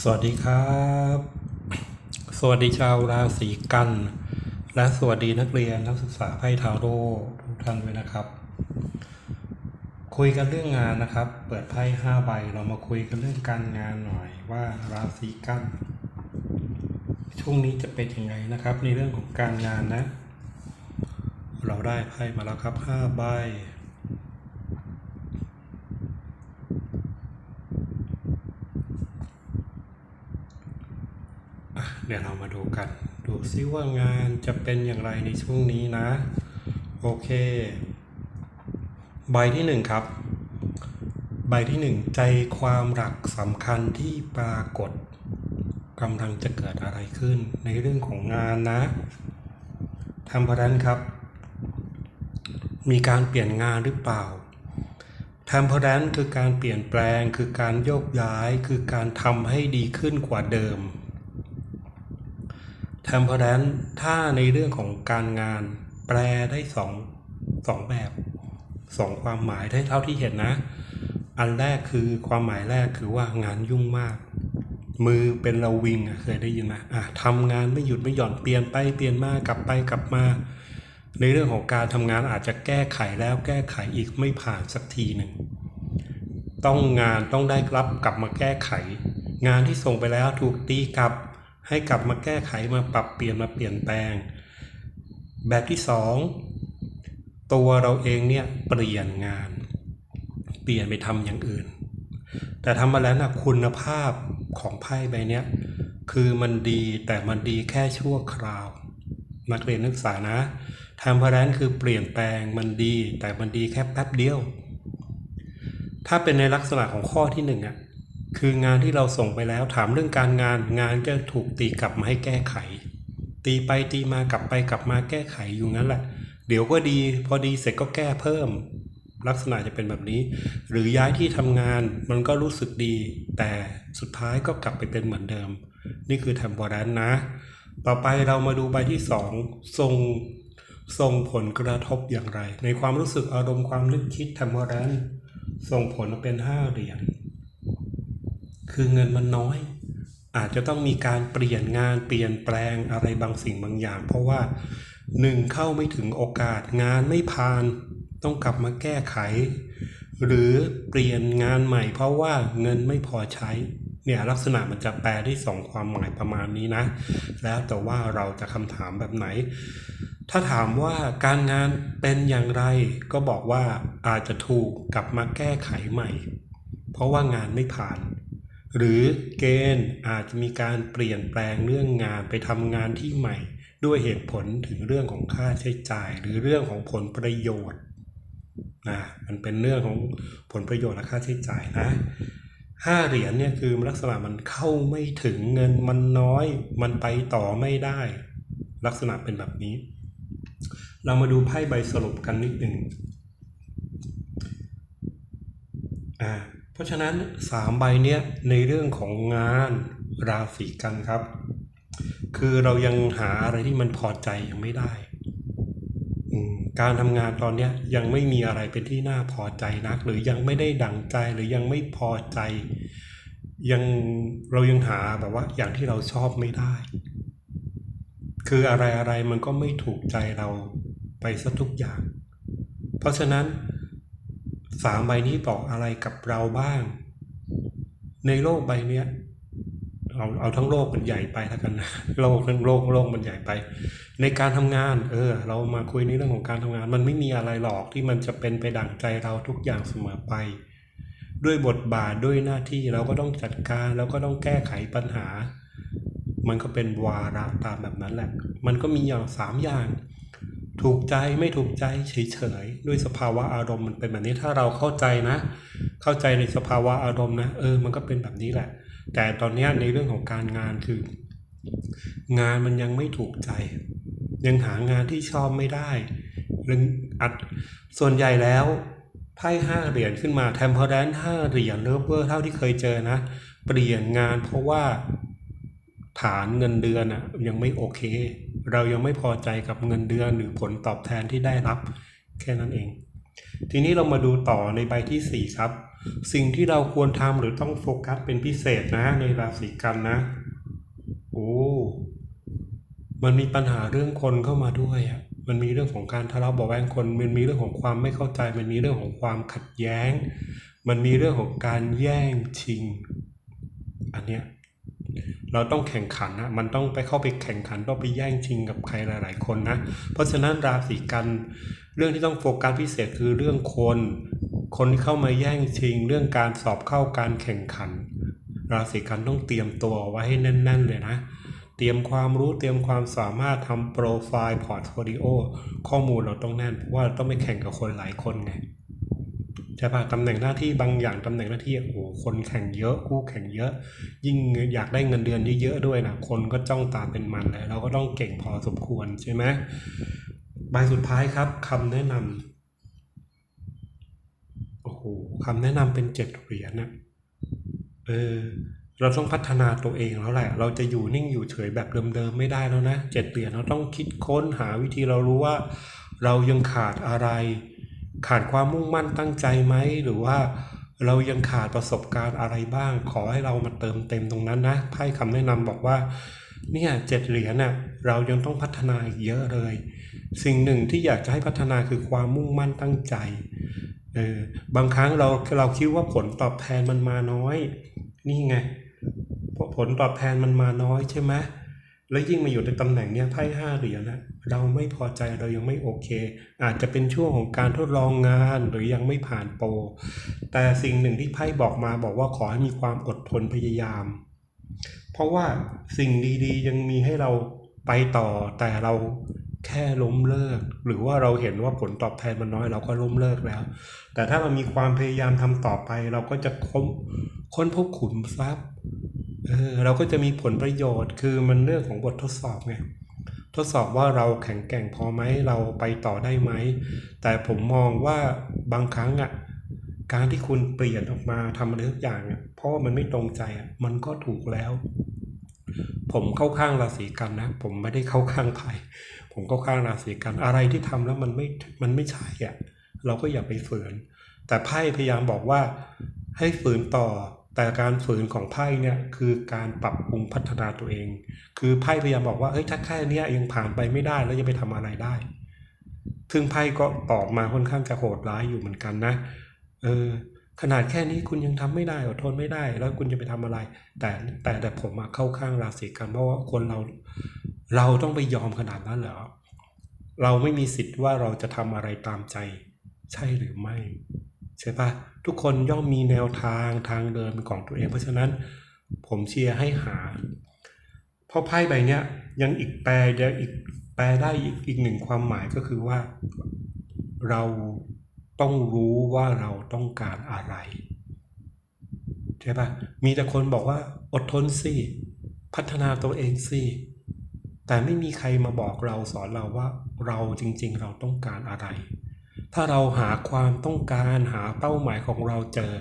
สวัสดีครับ สวัสดีชาวราศีกัน และสวัสดีนักเรียนนักศึกษาไพ่ทาโร่ทุกท่านด้วยนะครับ คุยกันเรื่องงานนะครับ เปิดไพ่ห้าใบเรามาคุยกันเรื่องการงานหน่อยว่าราศีกัน ช่วงนี้จะเป็นยังไงนะครับ ในเรื่องของการงานนะ เราได้ไพ่มาแล้วครับห้าใบ อะ เดี๋ยวเรามาดูกัน ดูซิว่างานจะเป็นอย่างไรในช่วงนี้นะ โอเค ใบที่หนึ่งครับ ใบที่หนึ่งใจความหลักสำคัญที่ปรากฏกำลังจะเกิดอะไรขึ้นในเรื่องของงานนะทำพรันครับ มีการเปลี่ยนงานหรือเปล่าทำพรันคือการเปลี่ยนแปลงคือการโยกย้ายคือการทำให้ดีขึ้นกว่าเดิม t e m p e r a n c e ถ้าในเรื่องของการงานแปลได้สองสองแบบสองความหมายได้เท่าที่เห็นนะ อันแรกคือความหมายแรกคือว่างานยุ่งมาก มือเป็นระวิงเคยได้ยินไหมอะทำงานไม่หยุดไม่หย่อนเปลี่ยนไปเปลี่ยนมากลับไปกลับมา ในเรื่องของการทำงานอาจจะแก้ไขแล้วแก้ไขอีกไม่ผ่านสักทีหนึ่งต้องงานต้องได้รับกลับมาแก้ไข งานที่ส่งไปแล้วถูกตีกลับ ให้กลับมาแก้ไขมาปรับเปลี่ยนมาเปลี่ยนแปลง แบบที่สองตัวเราเองเนี่ยเปลี่ยนงาน เปลี่ยนไปทำอย่างอื่น แต่ทำมาแล้วนะคุณภาพของไพ่ใบเนี้ยคือมันดีแต่มันดีแค่ชั่วคราว นักเรียนนักศึกษานะทำพารันคือเปลี่ยนแปลงมันดีแต่มันดีแค่แป๊บเดียว ถ้าเป็นในลักษณะของข้อที่หนึ่งอะ คืองานที่เราส่งไปแล้วถามเรื่องการงานงานก็ถูกตีกลับมาให้แก้ไข ตีไปตีมากลับไปกลับมาแก้ไขอยู่งั้นแหละ เดี๋ยวก็ดีพอดีเสร็จก็แก้เพิ่ม ลักษณะจะเป็นแบบนี้ หรือย้ายที่ทำงานมันก็รู้สึกดี แต่สุดท้ายก็กลับไปเป็นเหมือนเดิม นี่คือ temporary นะ ต่อไปเรามาดูใบที่สองส่งส่งผลกระทบอย่างไร ในความรู้สึกอารมณ์ความนึกคิด temporary ส่งผลมาเป็นห้าเหรียญ คือเงินมันน้อย อาจจะต้องมีการเปลี่ยนงานเปลี่ยนแปลงอะไรบางสิ่งบางอย่าง เพราะว่าหนึ่งเข้าไม่ถึงโอกาสงานไม่ผ่านต้องกลับมาแก้ไข หรือเปลี่ยนงานใหม่ เพราะว่าเงินไม่พอใช้เนี่ยลักษณะมันจะแปลได้สองความหมายประมาณนี้นะ แล้วแต่ว่าเราจะคำถามแบบไหน ถ้าถามว่าการงานเป็นอย่างไรก็บอกว่าอาจจะถูกกลับมาแก้ไขใหม่ เพราะว่างานไม่ผ่าน หรือเกณฑ์อาจจะมีการเปลี่ยนแปลงเรื่องงานไปทำงานที่ใหม่ ด้วยเหตุผลถึงเรื่องของค่าใช้จ่าย หรือเรื่องของผลประโยชน์นะมันเป็นเรื่องของผลประโยชน์และค่าใช้จ่ายนะห้าเหรียญเนี่ยคือลักษณะมันเข้าไม่ถึงเงินมันน้อย มันไปต่อไม่ได้ ลักษณะเป็นแบบนี้ เรามาดูไพ่ใบสรุปกันนิดหนึ่งอ่า เพราะฉะนั้นสามใบเนี้ยในเรื่องของงานราศีกันครับ คือเรายังหาอะไรที่มันพอใจยังไม่ได้การทำงานตอนเนี้ยยังไม่มีอะไรเป็นที่น่าพอใจนัก หรือยังไม่ได้ดังใจหรือยังไม่พอใจ ยังเรายังหาแบบว่าอย่างที่เราชอบไม่ได้ คืออะไรอะไรมันก็ไม่ถูกใจเราไปซะทุกอย่าง เพราะฉะนั้น สามใบนี้บอกอะไรกับเราบ้าง ในโลกใบเนี้ยเอาเอาทั้งโลกมันใหญ่ไปแล้วกันนะโลกทั้งโลกโลกมันใหญ่ไป ในการทำงาน เออ เรามาคุยในเรื่องของการทำงาน มันไม่มีอะไรหรอกที่มันจะเป็นไปดั่งใจเราทุกอย่างเสมอไป ด้วยบทบาทด้วยหน้าที่เราก็ต้องจัดการแล้วก็ต้องแก้ไขปัญหา มันก็เป็นวาระตามแบบนั้นแหละ มันก็มีอย่างสามอย่าง ถูกใจไม่ถูกใจเฉยๆด้วยสภาวะอารมณ์มันเป็นแบบนี้ถ้าเราเข้าใจนะ เข้าใจในสภาวะอารมณ์นะเออมันก็เป็นแบบนี้แหละ แต่ตอนนี้ในเรื่องของการงานคือ งานมันยังไม่ถูกใจ ยังหางานที่ชอบไม่ได้เรื่องอัดส่วนใหญ่แล้วไพ่ห้าเหรียญขึ้นมาแทมเพอร์แดนห้าเหรียญเลเวอร์เท่าที่เคยเจอนะ เปลี่ยนงานเพราะว่าฐานเงินเดือนอะยังไม่โอเค เรายังไม่พอใจกับเงินเดือนหรือผลตอบแทนที่ได้รับ แค่นั้นเอง ทีนี้เรามาดูต่อในใบที่ 4 ครับ สิ่งที่เราควรทำหรือต้องโฟกัสเป็นพิเศษนะในราศีกันนะ โอ้มันมีปัญหาเรื่องคนเข้ามาด้วยอะมันมีเรื่องของการทะเลาะเบาแวงคน มันมีเรื่องของความไม่เข้าใจ มันมีเรื่องของความขัดแย้ง มันมีเรื่องของการแย่งชิง อันเนี้ย เราต้องแข่งขันนะมันต้องไปเข้าไปแข่งขันต้องไปแย่งชิงกับใครหลาย ๆ คนนะ เพราะฉะนั้นราศีกันเรื่องที่ต้องโฟกัสพิเศษคือเรื่องคน คนที่เข้ามาแย่งชิง เรื่องการสอบเข้าการแข่งขัน ราศีกันต้องเตรียมตัวไว้ให้แน่น ๆ เลยนะ เตรียมความรู้เตรียมความสามารถทำโปรไฟล์พอร์ตโฟลิโอข้อมูลเราต้องแน่นเพราะว่าเราต้องไปแข่งกับคนหลายคนไง ใช่ปะตำแหน่งหน้าที่บางอย่างตำแหน่งหน้าที่โอ้โหคนแข่งเยอะคู่แข่งเยอะ ยิ่งอยากได้เงินเดือนเยอะๆด้วยนะคนก็จ้องตาเป็นมันเลยเราก็ต้องเก่งพอสมควรใช่ไหมใบสุดท้ายครับคำแนะนำโอ้โหคำแนะนำเป็นเจ็ดเหรียญนะเออเราต้องพัฒนาตัวเองแล้วแหละ เราจะอยู่นิ่งอยู่เฉยแบบเดิมๆไม่ได้แล้วนะเจ็ดเหรียญเราต้องคิดค้นหาวิธีเรารู้ว่า เรายังขาดอะไร ขาดความมุ่งมั่นตั้งใจไหมหรือว่าเรายังขาดประสบการณ์อะไรบ้าง ขอให้เรามาเติมเต็มตรงนั้นนะไพ่คำแนะนำบอกว่าเนี่ยเจ็ดเหรียญน่ะเรายังต้องพัฒนาอีกเยอะเลย สิ่งหนึ่งที่อยากจะให้พัฒนาคือความมุ่งมั่นตั้งใจเออบางครั้งเราเราคิดว่าผลตอบแทนมันมาน้อย นี่ไงเพราะผลตอบแทนมันมาน้อยใช่ไหม แล้วยิ่งมาอยู่ในตำแหน่งเนี้ยไพ่ห้าเหรียญนะเราไม่พอใจเรายังไม่โอเค อาจจะเป็นช่วงของการทดลองงานหรือยังไม่ผ่านโปรแต่สิ่งหนึ่งที่ไพ่บอกมาบอกว่าขอให้มีความอดทนพยายาม เพราะว่าสิ่งดีๆ ยังมีให้เราไปต่อแต่เราแค่ล้มเลิก หรือว่าเราเห็นว่าผลตอบแทนมันน้อยเราก็ล้มเลิกแล้ว แต่ถ้าเรามีความพยายามทำต่อไป เราก็จะค้นค้นพบขุมทรัพย์ เออเราก็จะมีผลประโยชน์ คือมันเรื่องของบททดสอบไงทดสอบว่าเราแข็งแกร่งพอไหมเราไปต่อได้ไหม แต่ผมมองว่าบางครั้งอะการที่คุณเปลี่ยนออกมาทำอะไรทุกอย่างอะเพราะว่ามันไม่ตรงใจอะมันก็ถูกแล้ว ผมเข้าข้างราศีกันนะ ผมไม่ได้เข้าข้างใครผมเข้าข้างราศีกันอะไรที่ทำแล้วมันไม่มันไม่ใช่อะเราก็อย่าไปฝืน แต่ไพ่พยายามบอกว่าให้ฝืนต่อ แต่การฝืนของไพ่เนี่ยคือการปรับปรุงพัฒนาตัวเอง คือไพ่พยายามบอกว่าเฮ้ยถ้าแค่นี้ยังผ่านไปไม่ได้แล้วจะไปทำอะไรได้ ซึ่งไพ่ก็ตอบมาค่อนข้างจะโหดร้ายอยู่เหมือนกันนะ เออขนาดแค่นี้คุณยังทำไม่ได้อดทนไม่ได้ แล้วคุณจะไปทำอะไร แต่แต่แต่ผมมาเข้าข้างราศีกันเพราะว่าคนเราเราต้องไปยอมขนาดนั้นเหรอเราไม่มีสิทธิ์ว่าเราจะทำอะไรตามใจ ใช่หรือไม่ ใช่ปะทุกคนย่อมมีแนวทางทางเดินของตัวเอง เพราะฉะนั้นผมเชียร์ให้หา เพราะไพ่ใบเนี้ยยังอีกแปลยังอีกแปลได้อีกอีกหนึ่งความหมายก็คือว่า เราต้องรู้ว่าเราต้องการอะไรใช่ปะมีแต่คนบอกว่าอดทนสิพัฒนาตัวเองสิแต่ไม่มีใครมาบอกเราสอนเราว่าเราจริงๆ เราต้องการอะไร ถ้าเราหาความต้องการหาเป้าหมายของเราเจอ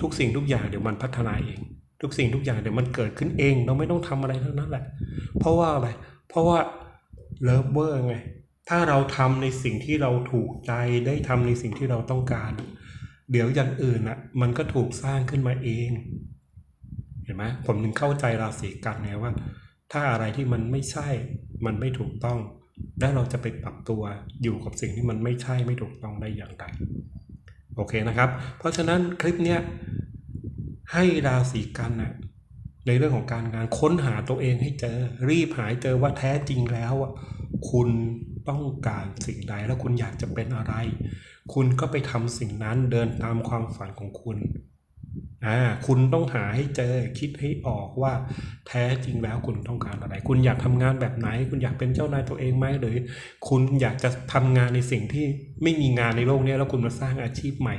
ทุกสิ่งทุกอย่างเดี๋ยวมันพัฒนาเอง ทุกสิ่งทุกอย่างเดี๋ยวมันเกิดขึ้นเอง เราไม่ต้องทำอะไรทั้งนั้นแหละ เพราะว่าอะไร เพราะว่าเลิฟเวอร์ไง ถ้าเราทำในสิ่งที่เราถูกใจได้ทำในสิ่งที่เราต้องการ เดี๋ยวอย่างอื่นอะมันก็ถูกสร้างขึ้นมาเอง เห็นไหมผมถึงเข้าใจราศีกันไงว่า ถ้าอะไรที่มันไม่ใช่มันไม่ถูกต้อง แล้วเราจะไปปรับตัวอยู่กับสิ่งที่มันไม่ใช่ไม่ถูกต้องได้อย่างไรโอเคนะครับ เพราะฉะนั้นคลิปเนี้ยให้ราศีกันน่ะในเรื่องของการงานค้นหาตัวเองให้เจอรีบหาให้เจอว่าแท้จริงแล้วอะคุณต้องการสิ่งใดแล้วคุณอยากจะเป็นอะไร คุณก็ไปทำสิ่งนั้นเดินตามความฝันของคุณ อ่าคุณต้องหาให้เจอคิดให้ออกว่าแท้จริงแล้วคุณต้องการอะไร คุณอยากทำงานแบบไหน คุณอยากเป็นเจ้านายตัวเองไหมหรือ คุณอยากจะทำงานในสิ่งที่ไม่มีงานในโลกนี้แล้วคุณมาสร้างอาชีพใหม่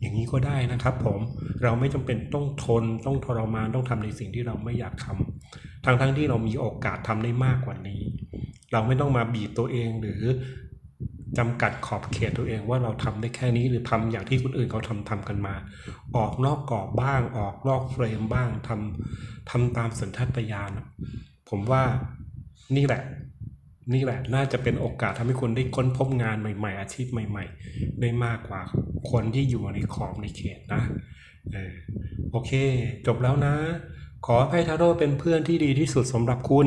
อย่างนี้ก็ได้นะครับ ผมเราไม่จำเป็นต้องทนต้องทรมานต้องทำในสิ่งที่เราไม่อยากทำทั้งทั้งๆที่เรามีโอกาสทำได้มากกว่านี้ เราไม่ต้องมาบีบตัวเองหรือ จำกัดขอบเขตตัวเองว่าเราทำได้แค่นี้หรือทำอย่างที่คนอื่นเขาทำทำกันมา ออกนอกกรอบบ้าง ออกนอกเฟรมบ้างทำทำตามสัญชาตญาณผมว่านี่แหละ นี่แหละน่าจะเป็นโอกาสทำให้คุณได้ค้นพบงานใหม่ ๆ อาชีพใหม่ ๆ ได้มากกว่าคนที่อยู่ในขอบในเขตนะออโอเค จบแล้วนะ ขอให้ทาโร่เป็นเพื่อนที่ดีที่สุดสำหรับคุณ